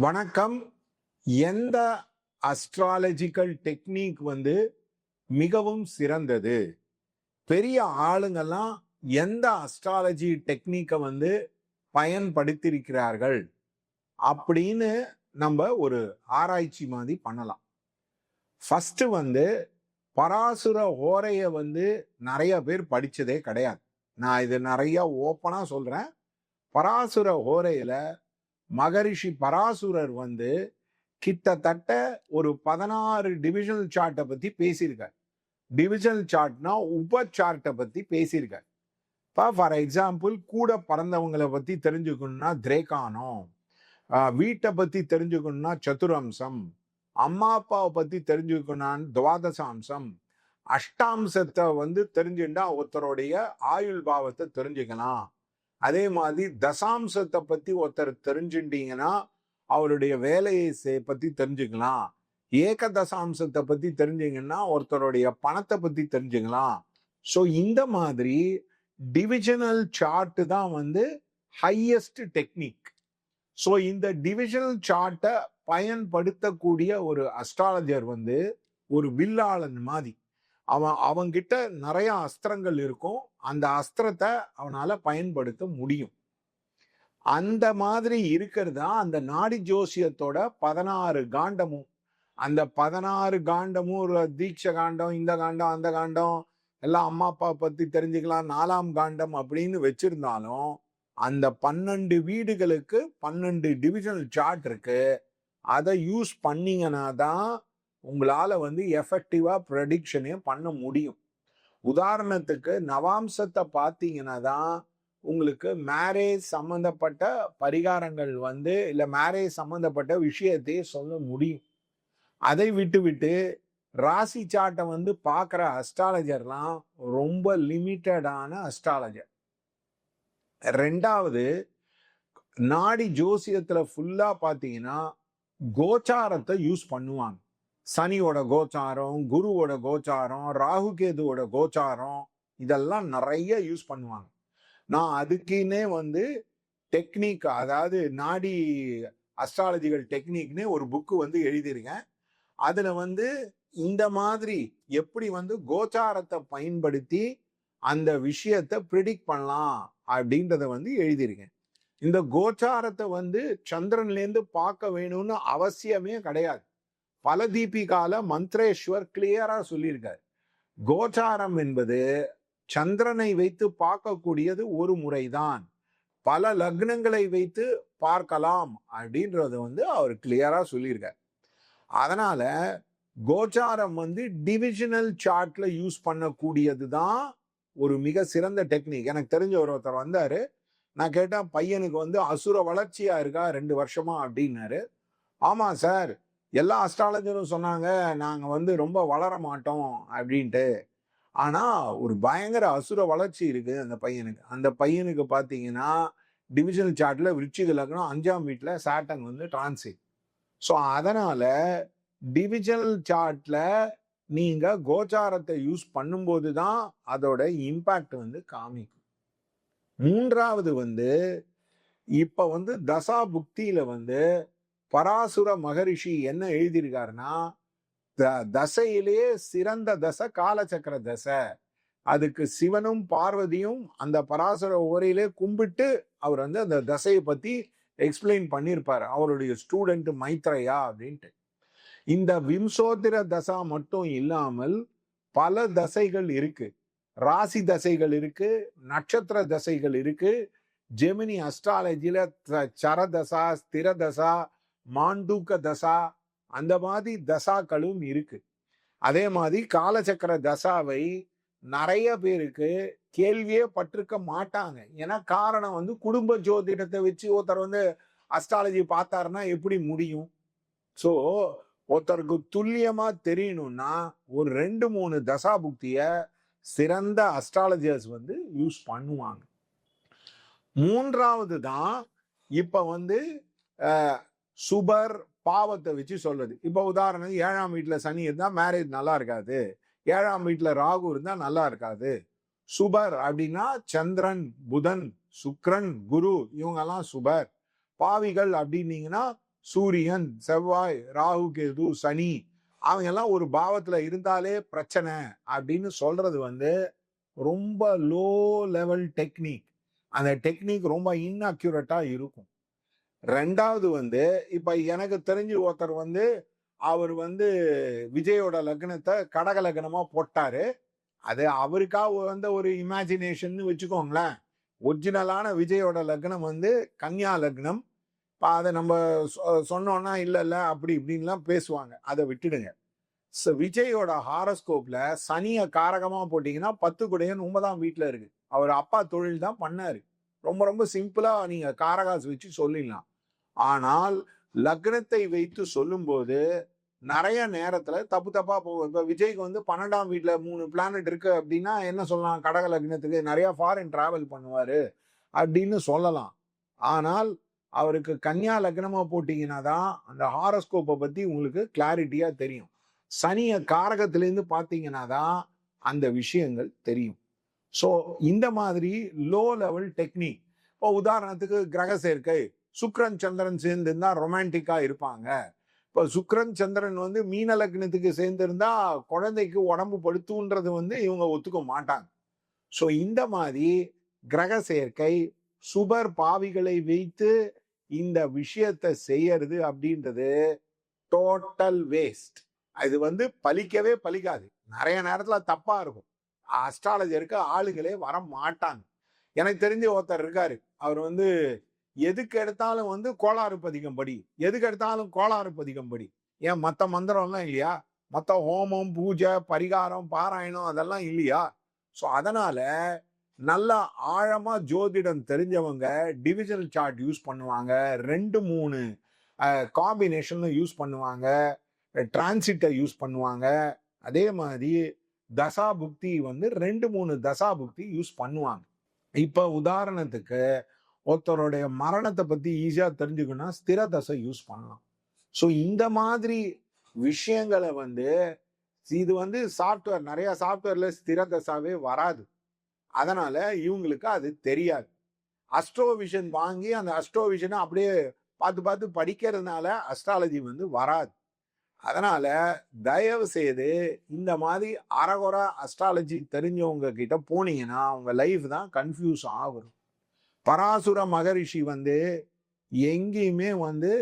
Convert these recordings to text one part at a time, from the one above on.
வணக்கம். எந்த astrological technique வந்து மிகவும் சிறந்தது? பெரிய ஆளுங்கெல்லாம் எந்த அஸ்ட்ராலஜி டெக்னிக்கை வந்து பயன்படுத்தியிருக்கிறார்கள்? அப்படின்னு நம்ம ஒரு ஆராய்ச்சி மாதிரி பண்ணலாம். ஃபஸ்ட்டு வந்து பராசுர ஓரையை வந்து நிறைய பேர் படித்ததே கிடையாது. நான் இது நிறையா ஓப்பனாக சொல்கிறேன் பராசுர ஓரையில் மகரிஷி பராசுரர் வந்து கிட்டத்தட்ட ஒரு பதினாறு டிவிஷனல் சார்ட்டை பற்றி பேசியிருக்கார். டிவிஷனல் சார்ட்னா உப சார்ட்டை பற்றி பேசியிருக்கார். இப்போ ஃபார் எக்ஸாம்பிள் கூட பிறந்தவங்களை பற்றி தெரிஞ்சுக்கணும்னா திரேகானம் வீட்டை பற்றி தெரிஞ்சுக்கணும்னா சதுரம்சம் அம்மா அப்பாவை பற்றி தெரிஞ்சுக்கணும்னு துவாதசாம்சம் அஷ்டாம்சத்தை வந்து தெரிஞ்சுட்டா ஒருத்தருடைய ஆயுள் பாவத்தை தெரிஞ்சுக்கலாம். அதே மாதிரி தசாம்சத்தை பத்தி ஒருத்தர் தெரிஞ்சுட்டீங்கன்னா அவருடைய வேலையை சே பத்தி தெரிஞ்சுக்கலாம். ஏக தசாம்சத்தை பத்தி தெரிஞ்சீங்கன்னா ஒருத்தருடைய பணத்தை பத்தி தெரிஞ்சுக்கலாம். ஸோ இந்த மாதிரி டிவிஷனல் சார்ட்டு தான் வந்து ஹையஸ்ட் டெக்னிக் ஸோ இந்த டிவிஷனல் சார்ட்டை பயன்படுத்தக்கூடிய ஒரு அஸ்ட்ராலஜர் வந்து ஒரு வில்லாளன் மாதிரி. அவன் அவங்கிட்ட நிறைய அஸ்திரங்கள் இருக்கும். அந்த அஸ்திரத்தை அவனால் பயன்படுத்த முடியும். அந்த மாதிரி இருக்கிறது தான் அந்த நாடி ஜோசியத்தோட பதினாறு காண்டமும். அந்த பதினாறு காண்டமும் ஒரு தீட்ச காண்டம் இந்த காண்டம் அந்த காண்டம் எல்லாம் அம்மா அப்பா பற்றி தெரிஞ்சுக்கலாம் நாலாம் காண்டம் அப்படின்னு வச்சிருந்தாலும் அந்த பன்னெண்டு வீடுகளுக்கு பன்னெண்டு டிவிஷனல் சார்ட் இருக்கு. அதை யூஸ் பண்ணீங்கன்னா தான் உங்களால் வந்து எஃபெக்டிவாக ப்ரெடிக்ஷனே பண்ண முடியும். உதாரணத்துக்கு நவாம்சத்தை பார்த்தீங்கன்னா தான் உங்களுக்கு மேரேஜ் சம்மந்தப்பட்ட பரிகாரங்கள் வந்து இல்லை மேரேஜ் சம்மந்தப்பட்ட விஷயத்தையே சொல்ல முடியும். அதை விட்டு விட்டு ராசி சாட்டை வந்து பார்க்குற அஸ்ட்ராலஜர்லாம் ரொம்ப லிமிட்டடான அஸ்ட்ராலஜர் ரெண்டாவது நாடி ஜோசியத்தில் ஃபுல்லாக பார்த்தீங்கன்னா கோச்சாரத்தை யூஸ் பண்ணுவாங்க. சனியோட கோச்சாரம் குருவோட கோச்சாரம் ராகு கேதுவோட கோச்சாரம் இதெல்லாம் நிறைய யூஸ் பண்ணுவாங்க. நான் அதுக்குன்னே வந்து டெக்னிக் அதாவது நாடி அஸ்ட்ராலஜிக்கல் டெக்னிக்னே ஒரு புக்கு வந்து எழுதியிருக்கேன். அதில் வந்து இந்த மாதிரி எப்படி வந்து கோச்சாரத்தை பயன்படுத்தி அந்த விஷயத்தை ப்ரிடிக்ட் பண்ணலாம் அப்படின்றத வந்து எழுதியிருக்கேன். இந்த கோச்சாரத்தை வந்து சந்திரன்லேருந்து பார்க்க வேணும்னு அவசியமே கிடையாது. பல தீபிகால மந்த்ரேஸ்வர் கிளியரா சொல்லியிருக்காரு. கோச்சாரம் என்பது சந்திரனை வைத்து பார்க்கக்கூடியது ஒரு முறைதான். பல லக்னங்களை வைத்து பார்க்கலாம் அப்படின்றத வந்து அவர் கிளியரா சொல்லியிருக்கார். அதனால கோச்சாரம் வந்து டிவிஷனல் சார்ட்ல யூஸ் பண்ணக்கூடியது தான் ஒரு மிக சிறந்த டெக்னிக் எனக்கு தெரிஞ்ச ஒரு ஒருத்தர் வந்தாரு. நான் கேட்டேன் பையனுக்கு வந்து அசுர வளர்ச்சியா இருக்கா? ரெண்டு வருஷமா? அப்படின்னாரு. ஆமா சார் எல்லா அஸ்ட்ராலஜரும் சொன்னாங்க நாங்கள் வந்து ரொம்ப வளர மாட்டோம் அப்படின்ட்டு. ஆனால் ஒரு பயங்கர அசுர வளர்ச்சி இருக்குது அந்த பையனுக்கு. அந்த பையனுக்கு பார்த்தீங்கன்னா டிவிஷனல் சார்ட்டில் விருச்சிக லக்னம் அஞ்சாம் வீட்டில் சாட்டன் வந்து டிரான்சிட் ஸோ அதனால் டிவிஷனல் சார்ட்டில் நீங்கள் கோச்சாரத்தை யூஸ் பண்ணும்போது தான் அதோட இம்பேக்ட் வந்து காமிக்கும். மூன்றாவது வந்து இப்போ வந்து தசா புக்தியில் வந்து பராசுர மகரிஷி என்ன எழுதியிருக்காருன்னா த- தசையிலேயே சிறந்த தசை காலச்சக்கர தசை. அதுக்கு சிவனும் பார்வதியும் அந்த பராசுர உரையிலே கும்பிட்டு அவர் வந்து அந்த தசையை பற்றி எக்ஸ்பிளைன் பண்ணியிருப்பார். அவருடைய ஸ்டூடெண்ட் மைத்ரையா அப்படின்ட்டு. இந்த விம்சோத்திர தசா மட்டும் இல்லாமல் பல தசைகள் இருக்கு. ராசி தசைகள் இருக்கு நட்சத்திர தசைகள் இருக்கு ஜெமினி அஸ்ட்ராலஜியில் சரதசா ஸ்திரதசா மாண்டூக்க தசா அந்த மாதிரி தசாக்களும் இருக்கு. அதே மாதிரி காலச்சக்கர தசாவை நிறைய பேருக்கு கேள்வியே பட்டிருக்க மாட்டாங்க. ஏன்னா காரணம் வந்து குடும்ப ஜோதிடத்தை வச்சு ஒருத்தர் வந்து அஸ்ட்ராலஜி பார்த்தாருன்னா எப்படி முடியும்? ஸோ ஒருத்தருக்கு துல்லியமா தெரியணும்னா ஒரு ரெண்டு மூணு தசா புக்திய சிறந்த அஸ்ட்ராலஜர்ஸ் வந்து யூஸ் பண்ணுவாங்க. மூன்றாவது தான் இப்ப வந்து சுபர் பாவத்தை வச்சு சொல்றது. இப்போ உதாரணம் ஏழாம் வீட்டில் சனி இருந்தால் மேரேஜ் நல்லா இருக்காது. ஏழாம் வீட்டில் ராகு இருந்தால் நல்லா இருக்காது. சுபர் அப்படின்னா சந்திரன் புதன் சுக்ரன் குரு இவங்கெல்லாம் சுபர். பாவிகள் அப்படின்னீங்கன்னா சூரியன் செவ்வாய் ராகு கேது சனி அவங்க எல்லாம் ஒரு பாவத்துல இருந்தாலே பிரச்சனை அப்படின்னு சொல்றது வந்து ரொம்ப லோ லெவல் டெக்னிக் அந்த டெக்னிக் ரொம்ப இன்அக்யூரேட்டா இருக்கும். ரெண்டாவது வந்து இப்ப எனக்கு தெரிஞ்சு ஒருத்தர் வந்து அவர் வந்து விஜயோட லக்னத்தை கடக லக்னமா போட்டாரு. அது அவருக்காக வந்த ஒரு இமேஜினேஷன் வச்சுக்கோங்களேன். ஒரிஜினலான விஜயோட லக்னம் வந்து கன்யா லக்னம். இப்போ அதை நம்ம சொ- இல்லை இல்லை அப்படி இப்படின்லாம் பேசுவாங்க. அதை விட்டுடுங்க. ஸோ விஜயோட ஹாரஸ்கோப்பில் சனியை காரகமாக போட்டிங்கன்னா பத்து குடையன் ஒன்பதாம் வீட்டில் இருக்குது அவர் அப்பா தொழில் தான் பண்ணார். ரொம்ப ரொம்ப சிம்பிளாக நீங்கள் காரகாஸ் வச்சு சொல்லிடலாம். ஆனால் லக்னத்தை வைத்து சொல்லும்போது நிறைய நேரத்தில் தப்பு தப்பாக போகும். இப்போ விஜய்க்கு வந்து பன்னெண்டாம் வீட்டில் மூணு பிளானட் இருக்கு அப்படின்னா என்ன சொல்லலாம்? கடக லக்னத்துக்கு நிறையா ஃபாரின் ட்ராவல் பண்ணுவார் அப்படின்னு சொல்லலாம். ஆனால் அவருக்கு கன்னியா லக்னமாக போட்டிங்கன்னா தான் அந்த ஹாரஸ்கோப்பை பற்றி உங்களுக்கு கிளாரிட்டியாக தெரியும். சனியை காரகத்திலேருந்து பார்த்தீங்கன்னா தான் அந்த விஷயங்கள் தெரியும். ஸோ இந்த மாதிரி லோ லெவல் டெக்னிக் இப்போ உதாரணத்துக்கு கிரக சேர்க்கை. சுக்ரன் சந்திரன் சேர்ந்துருந்தா ரொமான்டிக்காக இருப்பாங்க. இப்போ சுக்ரன் சந்திரன் வந்து மீன லக்னத்துக்கு சேர்ந்துருந்தா குழந்தைக்கு உடம்பு படுத்துன்றது வந்து இவங்க ஒத்துக்க மாட்டாங்க. ஸோ இந்த மாதிரி கிரக சேர்க்கை சுபர் பாவிகளை வைத்து இந்த விஷயத்தை செய்யறது அப்படின்றது டோட்டல் வேஸ்ட் இது வந்து பலிக்கவே பலிக்காது நிறைய நேரத்தில் தப்பாக இருக்கும். அஸ்ட்ராலஜருக்கு ஆளுகளே வர மாட்டாங்க. எனக்கு தெரிஞ்ச ஒருத்தர் இருக்காரு. அவர் வந்து எதுக்கு எடுத்தாலும் வந்து கோளாறு பதிகம் படி எதுக்கு எடுத்தாலும் கோளாறு பதிகம் படி ஏன் மற்ற மந்திரம்லாம் இல்லையா? மற்ற ஹோமம் பூஜை பரிகாரம் பாராயணம் அதெல்லாம் இல்லையா? ஸோ அதனால நல்லா ஆழமாக ஜோதிடம் தெரிஞ்சவங்க டிவிஜனல் சார்ட் யூஸ் பண்ணுவாங்க. ரெண்டு மூணு காம்பினேஷன்ல யூஸ் பண்ணுவாங்க. டிரான்சிட்டை யூஸ் பண்ணுவாங்க. அதே மாதிரி தசா புக்தி வந்து ரெண்டு மூணு தசா புக்தி யூஸ் பண்ணுவாங்க. இப்போ உதாரணத்துக்கு ஒருத்தருடைய மரணத்தை பத்தி ஈஸியா தெரிஞ்சுக்கணும்னா ஸ்திர தசை யூஸ் பண்ணலாம். ஸோ இந்த மாதிரி விஷயங்களை வந்து இது வந்து சாஃப்ட்வேர் நிறைய சாஃப்ட்வேர்ல ஸ்திர தசாவே வராது. அதனால இவங்களுக்கு அது தெரியாது. அஸ்ட்ரோவிஷன் வாங்கி அந்த அஸ்ட்ரோவிஷனை அப்படியே பார்த்து பார்த்து படிக்கிறதுனால அஸ்ட்ராலஜி வந்து வராது. அதனால தயவு செய்து இந்த மாதிரி அறகுறை அஸ்ட்ராலஜி தெரிஞ்சவங்க கிட்ட போனீங்கன்னா அவங்க லைஃப் தான் கன்ஃபியூஸ் ஆகும் பராசுர மகரிஷி வந்து எங்கேயுமே வந்து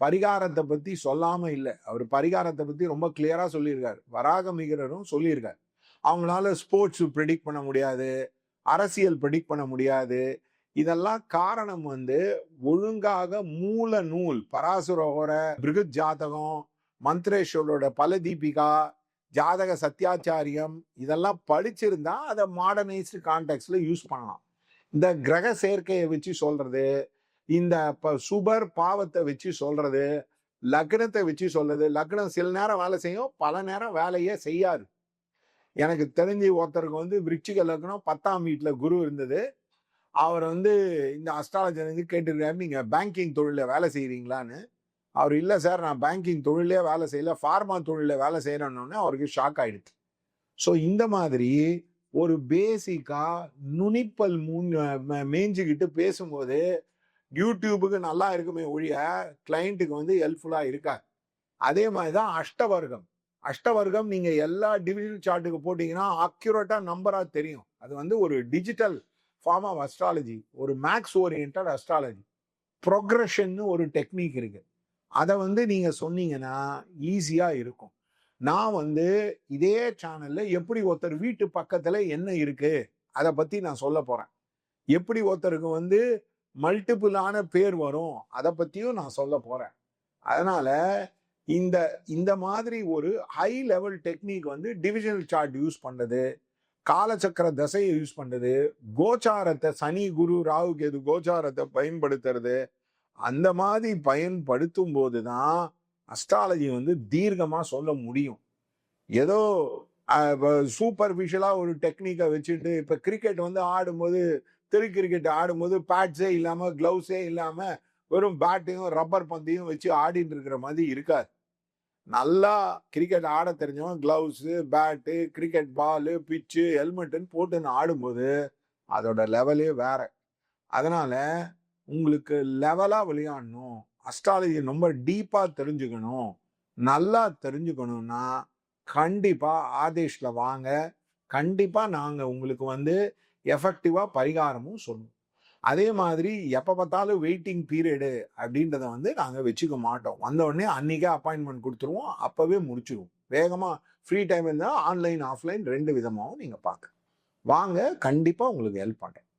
பரிகாரத்தை பற்றி சொல்லாமல் இல்லை. அவர் பரிகாரத்தை பற்றி ரொம்ப கிளியராக சொல்லியிருக்கார். வராக மிகரரும் சொல்லியிருக்கார். அவங்களால ஸ்போர்ட்ஸ் ப்ரெடிக்ட் பண்ண முடியாது. அரசியல் ப்ரெடிக்ட் பண்ண முடியாது. இதெல்லாம் காரணம் வந்து ஒழுங்காக மூல நூல் பராசுரோர பிருகத் ஜாதகம் மந்த்ரேஸ்வரோட பலதீபிகா ஜாதக சத்தியாச்சாரியம் இதெல்லாம் படிச்சிருந்தா அதை மாடர்னைஸ்டு கான்டெக்ட்ல யூஸ் பண்ணலாம். இந்த கிரக சேர்க்கையை வச்சு சொல்றது இந்த ப- சுபர் பாவத்தை வச்சு சொல்றது லக்னத்தை வச்சு சொல்றது. லக்னம் சில நேரம் வேலை செய்யும் பல நேரம் வேலையே செய்யாது. எனக்கு தெரிஞ்சு ஒருத்தருக்கு வந்து விருச்சிக லக்னம் பத்தாம் வீட்டில் குரு இருந்தது. அவர் வந்து இந்த அஸ்ட்ராலஜர் வந்து கேட்டிருக்காரு நீங்கள் பேங்கிங் தொழிலில் வேலை செய்கிறீங்களான்னு அவர் இல்லை சார் நான் பேங்கிங் தொழிலே வேலை செய்யல ஃபார்மா தொழிலில் வேலை செய்யறேன்னு அவருக்கு ஷாக் ஆகிடுச்சு ஸோ இந்த மாதிரி ஒரு பேசிக்கா நுனிப்பல் மூன் மேய்ஞ்சிக்கிட்டு மேய்ஞ்சுக்கிட்டு பேசும்போது யூடியூபுக்கு நல்லா இருக்குமே ஒழிய கிளைண்ட்டுக்கு வந்து ஹெல்ப்ஃபுல்லாக இருக்காது. அதே மாதிரி தான் அஷ்டவர்க்கம் அஷ்டவர்க்கம் நீங்கள் எல்லா டிவிஷன் சார்ட்டுக்கு போட்டிங்கன்னா அக்யூரேட்டாக நம்பராக தெரியும். அது வந்து ஒரு டிஜிட்டல் ஃபார்ம் ஆஃப் அஸ்ட்ராலஜி ஒரு மேக்ஸ் ஓரியன்ட் அஸ்ட்ராலஜி ப்ரொக்ரஷன்னு ஒரு டெக்னிக் இருக்குது அதை வந்து நீங்கள் சொன்னீங்கன்னா ஈஸியாக இருக்கும். நான் வந்து இதே சேனல்ல எப்படி ஒருத்தர் வீட்டு பக்கத்துல என்ன இருக்கு அதை பத்தி நான் சொல்ல போறேன். எப்படி ஒருத்தருக்கு வந்து மல்டிபிளான பேர் வரும் அதை பத்தியும் நான் சொல்ல போறேன். அதனால இந்த இந்த மாதிரி ஒரு ஹை லெவல் டெக்னிக் வந்து டிவிஷனல் சார்ட் யூஸ் பண்றது காலச்சக்கர தசையை யூஸ் பண்ணுறது கோச்சாரத்தை சனி குரு ராகு கேது கோச்சாரத்தை பயன்படுத்துறது அந்த மாதிரி பயன்படுத்தும் போது தான் அஸ்ட்ராலஜி வந்து தீர்க்கமாக சொல்ல முடியும். ஏதோ சூப்பர்ஃபிஷியலாக ஒரு டெக்னிக்கை வச்சுட்டு இப்போ கிரிக்கெட் வந்து ஆடும்போது தெரு கிரிக்கெட் ஆடும்போது பேட்ஸே இல்லாமல் க்ளவுஸே இல்லாமல் வெறும் பேட்டையும் ரப்பர் பந்தையும் வச்சு ஆடிட்டு இருக்கிற மாதிரி இருக்காது. நல்லா கிரிக்கெட் ஆட தெரிஞ்சவன் க்ளவுஸு பேட்டு கிரிக்கெட் பாலு பிச்சு ஹெல்மெட்டுன்னு போட்டுன்னு ஆடும்போது அதோட லெவலே வேற. அதனால் உங்களுக்கு லெவலாக விளையாடணும். அஸ்ட்ராலஜி ரொம்ப டீப்பாக தெரிஞ்சுக்கணும் நல்லா தெரிஞ்சுக்கணும்னா கண்டிப்பாக ஆதேஷில் வாங்க. கண்டிப்பாக நாங்கள் உங்களுக்கு வந்து எஃபெக்டிவாக பரிகாரமும் சொல்லுவோம். அதே மாதிரி எப்போ பார்த்தாலும் வெயிட்டிங் பீரியடு அப்படின்றத வந்து நாங்கள் வச்சுக்க மாட்டோம். வந்தவுடனே அன்றைக்கே அப்பாயின்மெண்ட் கொடுத்துருவோம். அப்போவே முடிச்சிடுவோம் வேகமாக ஃப்ரீ டைம் இருந்தால் ஆன்லைன் ஆஃப்லைன் ரெண்டு விதமாகவும் நீங்கள் பார்க்க வாங்க கண்டிப்பாக உங்களுக்கு ஹெல்ப் பண்ணுறேன்